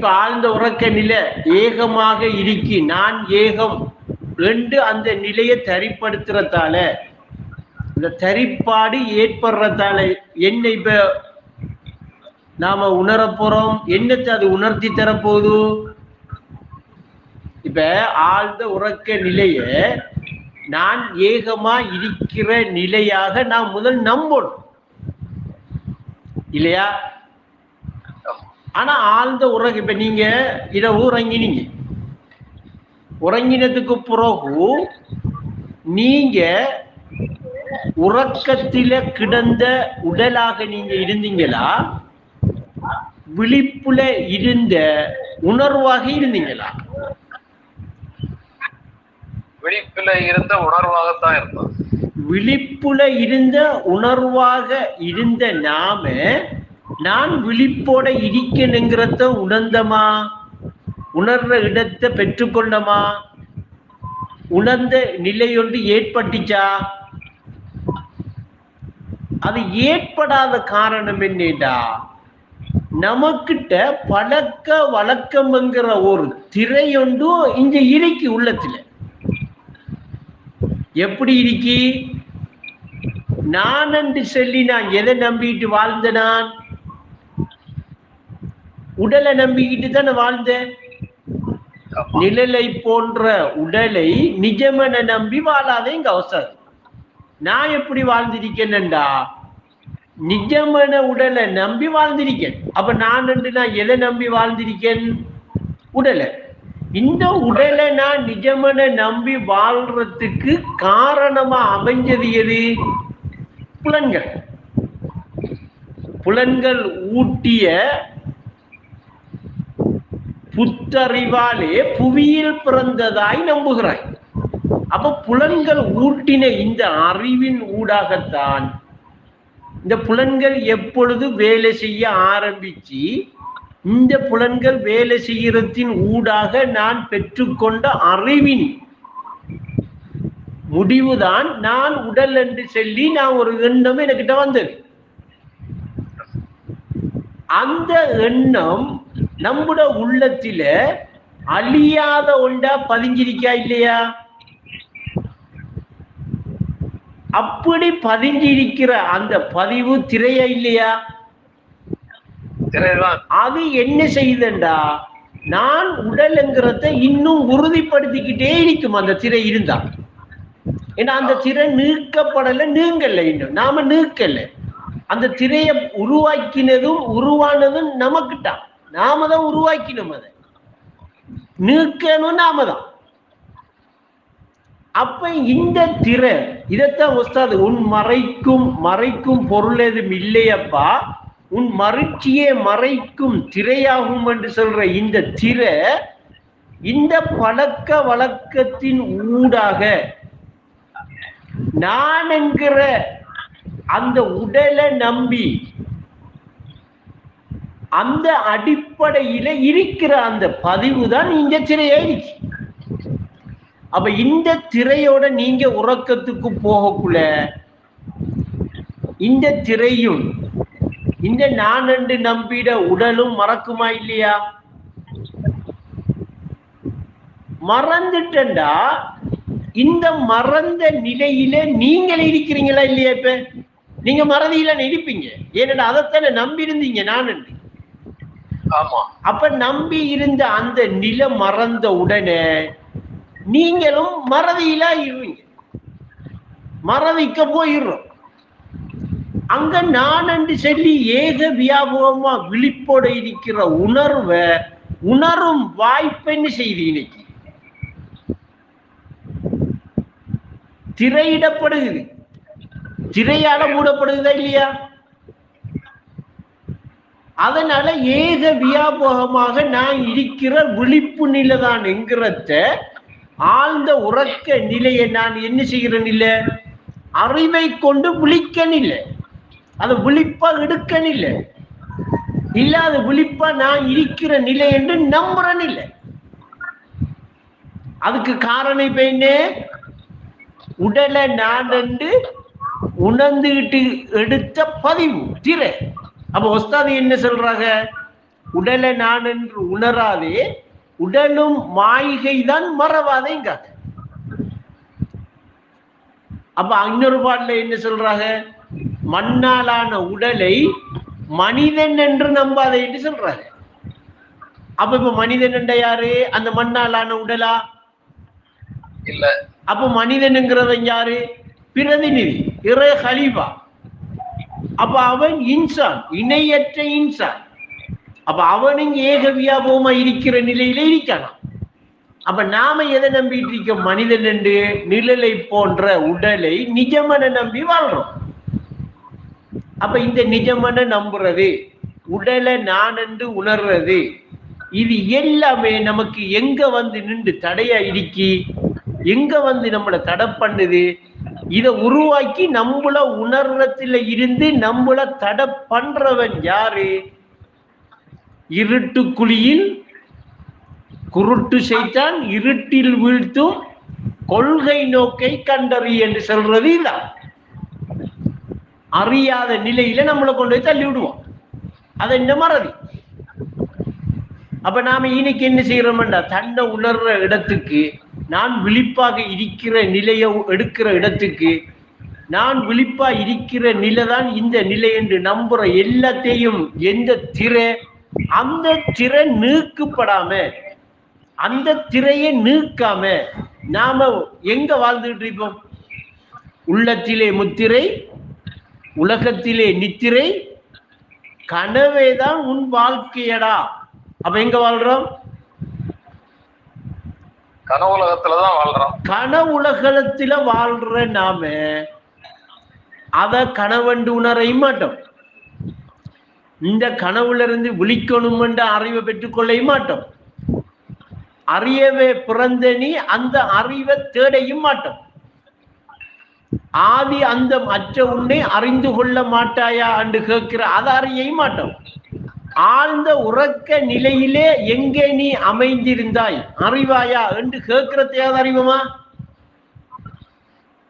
இப்ப ஆழ்ந்த உறக்க நிலை ஏகமாக இருக்கி. நான் ஏகம். ரெண்டு அந்த நிலையை தரிப்படுத்துறதால இந்த தரிப்பாடு ஏற்படுறதால என்ன இப்ப நாம உணர போறோம்? என்னத்தை அது உணர்த்தி தரப்போகுது? இப்ப ஆழ்ந்த உறக்க நிலைய நான் ஏகமா இருக்கிற நிலையாக நான் முதல் நம்பணும். இல்லையா? ஆனா ஆழ்ந்த உறக்க இப்ப நீங்க இரவு உறங்கினீங்க. உறங்கினதுக்கு பிறகு நீங்க உறக்கத்தில கிடந்த உடலாக நீங்க இருந்தீங்களா? விழிப்புல இருந்த உணர்வாக இருந்தீங்களா? விழிப்புல இருந்த உணர்வாகத்தான் இருந்தது விழிப்புல இருந்த உணர்வாக இருந்த நாம நான் விழிப்போட இருக்கணுங்கிறத உணர்ந்தமா? உணர்ற இடத்தை பெற்றுக்கொண்டமா? உணர்ந்த நிலையொன்று ஏற்பட்டுச்சா? அது ஏற்படாத காரணம் என்னடா? நமக்கிட்ட பழக்க வழக்கம்ங்கிற ஒரு திரையொன்றும் இங்க இருக்கு உள்ளத்துல. எப்படி இருக்கி? நான் என்று சொல்லி நான் எதை நம்பிட்டு வாழ்ந்த நான்? உடலை நம்பிக்கிட்டு தானே வாழ்ந்தேன். நிழலை போன்ற உடலை நிஜமென நம்பி வாழாதே இங்க அவசரம். நான் எப்படி வாழ்ந்திருக்கேன்டா நிஜமென உடலை நம்பி வாழ்ந்திருக்கேன். அப்ப நான் என்று நான் எதை நம்பி வாழ்ந்திருக்கேன்? உடலை. இந்த உடலை நான் நிஜமென நம்பி வாழ்றதுக்கு காரணமா அமைஞ்சது எது? புலன்கள். புலன்கள் ஊட்டிய புத்தறிவாலே புவியில் பிறந்ததாய் நம்புகிறாய். அப்ப புலன்கள் ஊட்டின இந்த அறிவின் ஊடாகத்தான் இந்த புலன்கள் எப்பொழுது வேலை செய்ய ஆரம்பிச்சு இந்த புலன்கள் வேலை செய்கிறத்தின் ஊடாக நான் பெற்றுக்கொண்ட அறிவின் முடிவுதான் நான் உடல் என்று சொல்லி நான் ஒரு எண்ணம் எனக்கிட்ட வந்தது. அந்த எண்ணம் நம்முட உள்ளத்தில அழியாத ஒன்றா பதிஞ்சிருக்கா இல்லையா? அப்படி பதிஞ்சிருக்கிற அந்த பதிவு திரையா இல்லையா? அது என்ன செய்யுதுண்டா? நான் உடல்ங்கிறத இன்னும் உறுதிப்படுத்திக்கிட்டே இருக்கும். அந்த திரை இருந்தா. ஏன்னா அந்த திரை நீக்கப்படல நீங்கல்ல இன்னும். நாம நீக்கல. அந்த திரையை உருவாக்கினதும் உருவானதும் நமக்குத்தான். நாம தான் உருவாக்கினோம் அதை. நீக்கணும் நாம தான். அப்ப இந்த திரை இதைத்தான் உஸ்தாது உன் மறைக்கும் மறைக்கும் பொருள் எதுவும் இல்லையப்பா. உன் மறுச்சியே மறைக்கும் திரையாகும் என்று சொல்ற இந்த திரை இந்த பழக்க வழக்கத்தின் ஊடாக நான் என்கிற அந்த உடலை நம்பி அந்த அடிப்படையில இருக்கிற அந்த பதிவு தான் இந்த திரையாயிடுச்சு. அப்ப இந்த திரையோட நீங்க உறக்கத்துக்கு போகக்குள்ள இந்த திரையும் இந்த நான் என்று நம்பிட உடலும் மறக்குமா இல்லையா? மறந்துட்டா இந்த மறந்த நிலையில நீங்கள் இருக்கிறீங்களா இல்லையா இப்ப? நீங்க மறதியில இருப்பீங்க ஏன்னா அதைத்தானே நம்பி இருந்தீங்க நான் என்று. அப்ப நம்பி இருந்த அந்த நிலை மறந்த உடனே நீங்களும் மறதியில இருவீங்க. மறதிக்க போயிடுறோம். அங்க நான் என்று சொல்லி ஏக வியாபகமா விழிப்போட இருக்கிற உணர்வை உணரும் வாய்ப்பென்னு செய்தி இன்னைக்கு? திரையிடப்படுகிறது. திரையால மூடப்படுகிறதா இல்லையா? அதனால ஏக வியாபகமாக நான் இருக்கிற விழிப்பு நிலைதான் என்கிறத ஆழ்ந்த உறக்க நிலையை நான் என்ன செய்கிறேன் இல்லை? அறிவை கொண்டு விழிக்கன் இல்லை. அதை விழிப்பா எடுக்கன் இல்லை. விழிப்பா நான் இருக்கிற நிலை என்று நம்புறன் இல்லை. அதுக்கு காரணம் இப்ப என்ன? உடலை நான் உணர்ந்துகிட்டு எடுத்த பதிவு திரை. அப்ப ஒஸ்தாது என்ன சொல்றாங்க? உடலை நான் என்று உணராதே உடலும் மாய்கை தான் மறவாதேங்க அப்ப இன்னொரு பாட்டுல என்ன சொல்றாங்க? மண்ணாலான உடலை மனிதன் என்று நம்பாதே என்று சொல்றாங்க. அப்ப இப்ப மனிதன் என்ற யாரு? அந்த மண்ணாலான உடலா? இல்ல. அப்ப மனிதனுங்கிறவன் யாரு? பிரதிநிதி இறை ஹலீஃபா அப்ப அவன் இன்சான் இணையற்ற இன்சான். அப்ப அவனும் ஏக வியாபகமா இருக்கிற நிலையில இருக்கானாம். அப்ப நாம எதை நம்பிட்டு இருக்கோம்? மனிதன் என்று நிழலை போன்ற உடலை நிஜமன நம்பி வாழ்றோம். அப்ப இந்த நிஜமன நம்புறது உடலை நான் என்று உணர்றது இது எல்லாமே நமக்கு எங்க வந்து நின்று தடையா இடிக்கி எங்க வந்து நம்மளை தடை பண்ணுது இதை உருவாக்கி நம்மள உணர்றதுல இருந்து நம்மள தடை பண்றவன் யாரு? இருட்டு குழியில் குருட்டு செய்தான் இருட்டில் வீழ்த்தும் கொள்கை நோக்கை கண்டறி என்று சொல்றது இதான் அறியாத நிலையில நம்மளை கொண்டு போய் தள்ளி விடுவோம். அதை இந்த மறதி? அப்ப நாம இன்னைக்கு என்ன செய்யறோம்டா தன்னை உணர்ற இடத்துக்கு நான் விழிப்பாக இருக்கிற நிலையை எடுக்கிற இடத்துக்கு நான் விழிப்பா இருக்கிற நிலை தான் இந்த நிலை என்று நம்புற எல்லாத்தையும் எந்த திரை அந்த திரை நீக்கப்படாம அந்த திரையை நீக்காம நாம எங்க வாழ்ந்துட்டு இருப்போம் உள்ளத்திலே முத்திரை உலகத்திலே நித்திரை கனவே தான் உன் வாழ்க்கையடா. அப்ப எங்க வாழ்றோம்? கனவுலகத்துலதான் வாழ்றோம். கனவுலகத்துல வாழ்ற நாம அத கனவண்டு உணரைய மாட்டோம். இந்த கனவுல இருந்து விழிக்கணும் என்ற அறிவை பெற்றுக்கொள்ள மாட்டோம். அறியவே பிறந்த நீ அந்த அறிவை தேடையும் மாட்டோம். ஆதி அந்த மற்ற உன்னை அறிந்து கொள்ள மாட்டாயா என்று கேட்கிற அதை அறிய மாட்டோம். ஆழ்ந்த உறக்க நிலையிலே எங்கே நீ அமைந்திருந்தாய்? அறிவாயா? என்று கேட்கிறதையாவது அறிவுமா?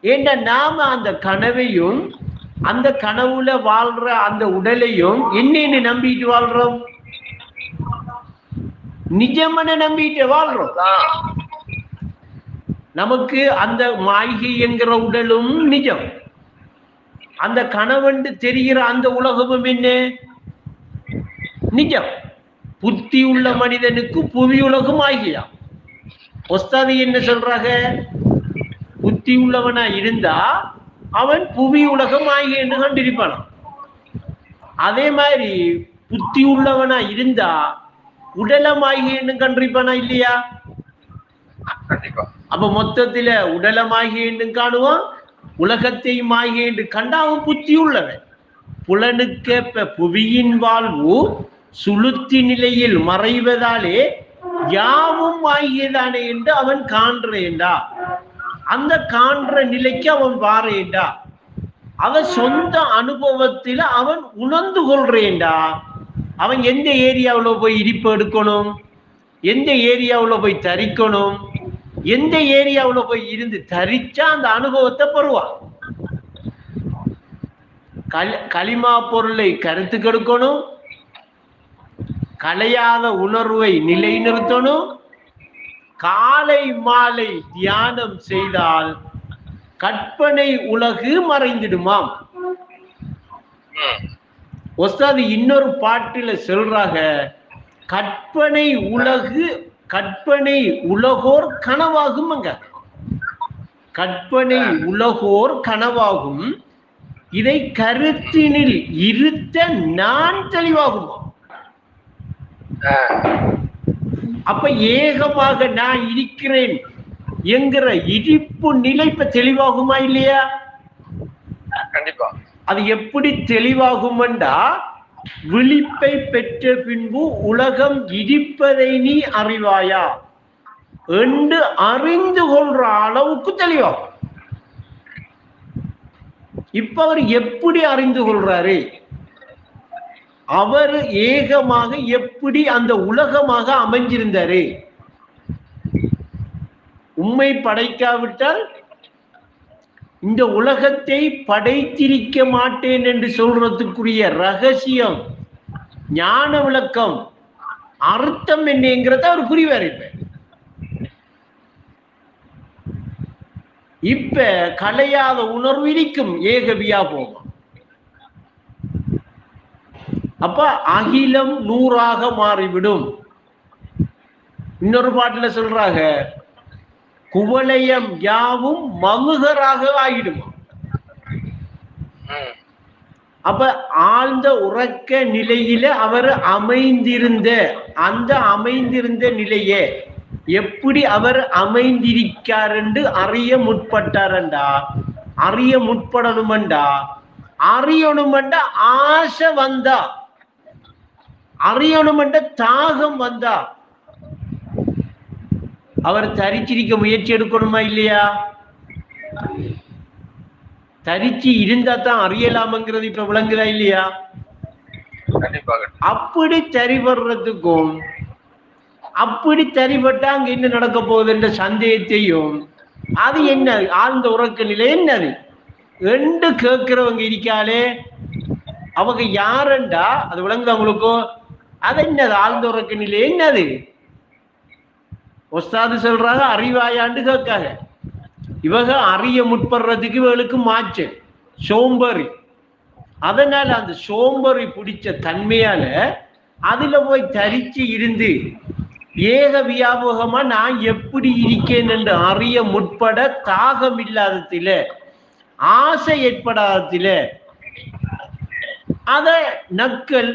என்ன நாம அந்த கனவையும் அந்த கனவுல வாழ்ற அந்த உடலையும் என்னென்னு நம்பிட்டு வாழ்றோம்? நிஜமன நம்பிட்டு வாழ்றோம். நமக்கு அந்த மாய்கை என்கிற உடலும் நிஜம். அந்த கனவென்று தெரிகிற அந்த உலகமும் என்ன? நிஜம். புத்தி உள்ள மனிதனுக்கு புவி உலகம் ஆகியா ஒஸ்தாதி என்ன சொல்றாங்க? புத்தி உள்ளவனா இருந்தா அவன் புவி உலகம் ஆகிய என்று அதே மாதிரி புத்தி உள்ளவனா இருந்தா உடலமாகிய என்று கண்டிருப்பானா இல்லையா? அப்ப மொத்தத்தில உடலமாகி என்று காணுவான் உலகத்தையும் ஆகி என்று கண்டா அவன் புத்தி உள்ளவன் புலனுக்கேற்ப புவியின் வாழ்வு சுளுத்தி நிலையில் மறைவதாலே யாவும் ஆகியதானே என்று அவன் காண்றேண்டா. அந்த காண்ற நிலைக்கு அவன் வாரேண்டா. அவன் சொந்த அனுபவத்தில் அவன் உணர்ந்து கொள்றேண்டா. அவன் எந்த ஏரியாவில் போய் இடிப்பு எடுக்கணும்? எந்த ஏரியாவில் போய் தரிக்கணும்? எந்த ஏரியாவில் போய் இருந்து தரிச்சா அந்த அனுபவத்தை பெறுவான். கல் களிமா பொருளை கருத்து கெடுக்கணும் கலையாத உணர்வை நிலைநிறுத்தணும். காலை மாலை தியானம் செய்தால் கற்பனை உலகு மறைந்திடுமாம். ஒஸ்தாது இன்னொரு பாட்டுல சொல்றாங்க கற்பனை உலகு கற்பனை உலகோர் கனவாகுமங்க. கற்பனை உலகோர் கனவாகும். இதை கருத்தினில் இருத்த நான் தெளிவாகுமா அப்ப ஏகமாக நான் இருக்கிறேன் என்கிற இடிப்பு நிலை இப்ப தெளிவாகுமா இல்லையா? கண்டிப்பா. அது எப்படி தெளிவாகுமெண்டா? விழிப்பை பெற்ற பின்பு உலகம் இடிப்பதை நீ அறிவாயா? என்று அறிந்து கொள்ற அளவுக்கு தெளிவாகும். இப்ப அவர் எப்படி அறிந்து கொள்றாரு? அவர் ஏகமாக எப்படி அந்த உலகமாக அமைஞ்சிருந்தாரு? உண்மை படைக்காவிட்டால் இந்த உலகத்தை படைத்திருக்க மாட்டேன் என்று சொல்றதுக்குரிய ரகசியம் ஞான விளக்கம் அர்த்தம் என்னங்கிறத அவர் புரிவார் இப்ப. இப்ப கலையாத உணர்வு இருக்கும் ஏகவியா போகும். அப்ப அகிலம் நூறாக மாறிவிடும். இன்னொரு பாட்டுல சொல்றாங்க குவலயம் யாவும் மமுகராக ஆயிடும். ம். அப்ப ஆழ்ந்த உறக்க நிலையில அவர் அமைந்திருந்த அந்த அமைந்திருந்த நிலையே எப்படி அவர் அமைந்திருக்கார் என்று அறிய முற்பட்டாரண்டா? அறிய முற்படணுமண்டா? அறியணுமண்டா ஆசை வந்தா அறியணுமண்ட தாகம் வந்தா அவர் தரிச்சிருக்க முயற்சி எடுக்கணுமா இல்லையா? தரிச்சு இருந்தா தான் அறியலாமங்கிறது இப்ப விளங்குதா இல்லையா? அப்படி தரிபடுறதுக்கும் அப்படி தரிபட்டா அங்க என்ன நடக்க போகுதுன்ற சந்தேகத்தையும் அது என்ன ஆழ்ந்த உறக்க நிலை என்னது? ரெண்டு கேட்கிறவங்க இருக்காளே அவங்க யாருண்டா? அது விளங்குதா உங்களுக்கும் அது என்னது? ஆழ்ந்த நிலை என்னது? ஒஸ்தாது சொல்றாங்க அறிவாயாண்டு கேட்காங்க இவங்க அறிய முற்படுறதுக்கு இவளுக்கு மாச்சு சோம்பேறி. அதனால அந்த சோம்பேறி பிடிச்ச தன்மையால அதுல போய் தரிச்சு இருந்து ஏக வியாபகமா நான் எப்படி இருக்கேன் என்று அறிய முற்பட தாகம் இல்லாததில ஆசை ஏற்படாததில அத நக்கல்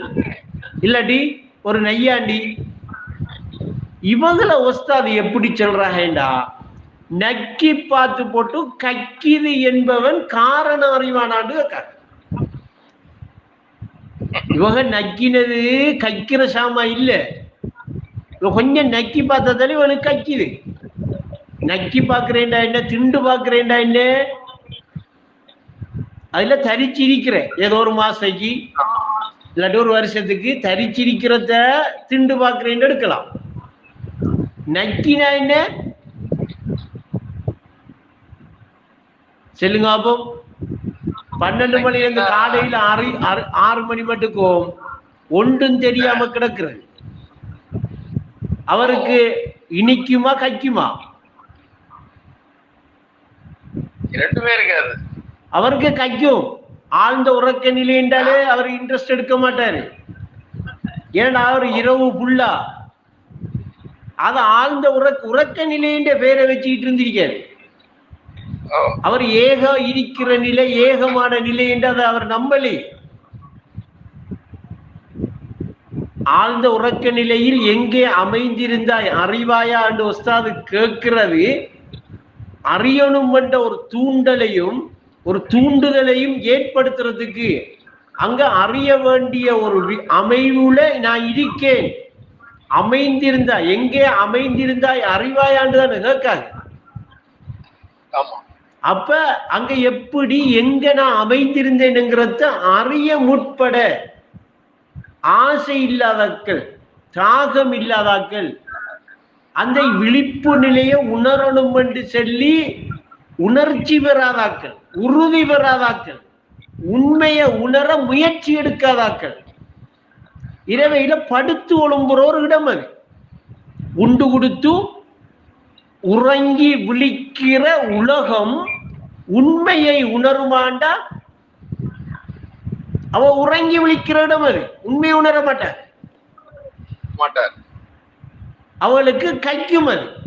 இல்லாட்டி ஒரு நையாண்டி. இவங்கள ஒஸ்தாது எப்படி சொல்றாங்கடா நக்கி பார்த்து போட்டு கக்கிது என்பவன் காரண அறிவானாண்டு இவங்க நக்கினது கக்கிற சாமா இல்ல. கொஞ்சம் நக்கி பார்த்ததாலே இவனுக்கு கக்கிது. நக்கி பாக்குறேன்டா என்ன திண்டு பாக்குறேன்டா என்ன? அதுல தரிச்சிருக்கிறேன் ஏதோ ஒரு மாசைக்கு. இல்லாட்டி ஒரு வருஷத்துக்கு தரிச்சிருக்கிறத திண்டு பாக்குறேன்னு எடுக்கலாம். நக்கினா என்ன? சொல்லுங்க அப்போ. பன்னெண்டு மணில இருந்து காலையில ஆறு ஆறு- ஆறு மணி மட்டுக்கும் ஒன்றும் தெரியாம கிடக்குறது. அவருக்கு இனிக்குமா கைக்குமா? ரெண்டுமே இருக்காது அவருக்கு கைக்கும் ஆழ்ந்த உறக்க நிலை என்றாலே அவர் இன்ட்ரெஸ்ட் எடுக்க மாட்டாரு. ஏன்னா அவர் இரவு புல்லா அது ஆழ்ந்த உறக்க உறக்க நிலைன்ற பேரை வச்சுக்கிட்டு இருந்திருக்காரு. அவர் ஏக இருக்கிற நிலை ஏகமான நிலை என்று அதை அவர் நம்பலே. ஆழ்ந்த உறக்க நிலையில் எங்கே அமைந்திருந்தாய் அறிவாயா என்று ஒஸ்தாது கேட்கிறது. அறியணும் என்ற ஒரு தூண்டலையும் ஒரு தூண்டுதலையும் ஏற்படுத்துறதுக்கு அங்க அறிய வேண்டிய ஒரு அமைவுல நான் இருக்கேன். அமைந்திருந்தா எங்கே அமைந்திருந்தாய் அறிவாயாண்டு தான் கேட்காது. ஆமா. அப்ப அங்க எப்படி எங்க நான் அமைந்திருந்தேனுங்கிறத அறிய முற்பட. ஆசை இல்லாதாக்கள் தாகம் இல்லாதாக்கள் அந்த விழிப்பு நிலையை உணரணும் என்று சொல்லி உணர்ச்சி பெறாதாக்கள் உறுதி பெறாதாக்கள் உண்மையை உணர முயற்சி எடுக்காதாக்கள். இரவையில படுத்து ஒழும்புற ஒரு இடம் அது. உண்டு கொடுத்து உறங்கி விழிக்கிற உலகம் உண்மையை உணருமாண்டா? அவ உறங்கி விழிக்கிற இடம் அது. உண்மையை உணர மாட்டார் மாட்டார். அவளுக்கு கைக்கும் அது.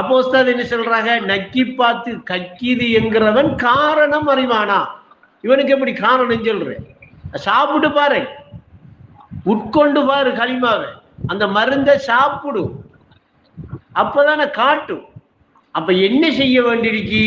அப்போ என்ன சொல்றாங்க? நக்கி பார்த்து கக்கிது என்கிறவன் காரணம் அறிவானா? இவனுக்கு எப்படி காரணம் சொல்றேன் சாப்பிட்டு பாரு. உட்கொண்டு பாரு களிமாவை. அந்த மருந்தை சாப்பிடு. அப்பதான காட்டும். அப்ப என்ன செய்ய வேண்டியிருக்கி?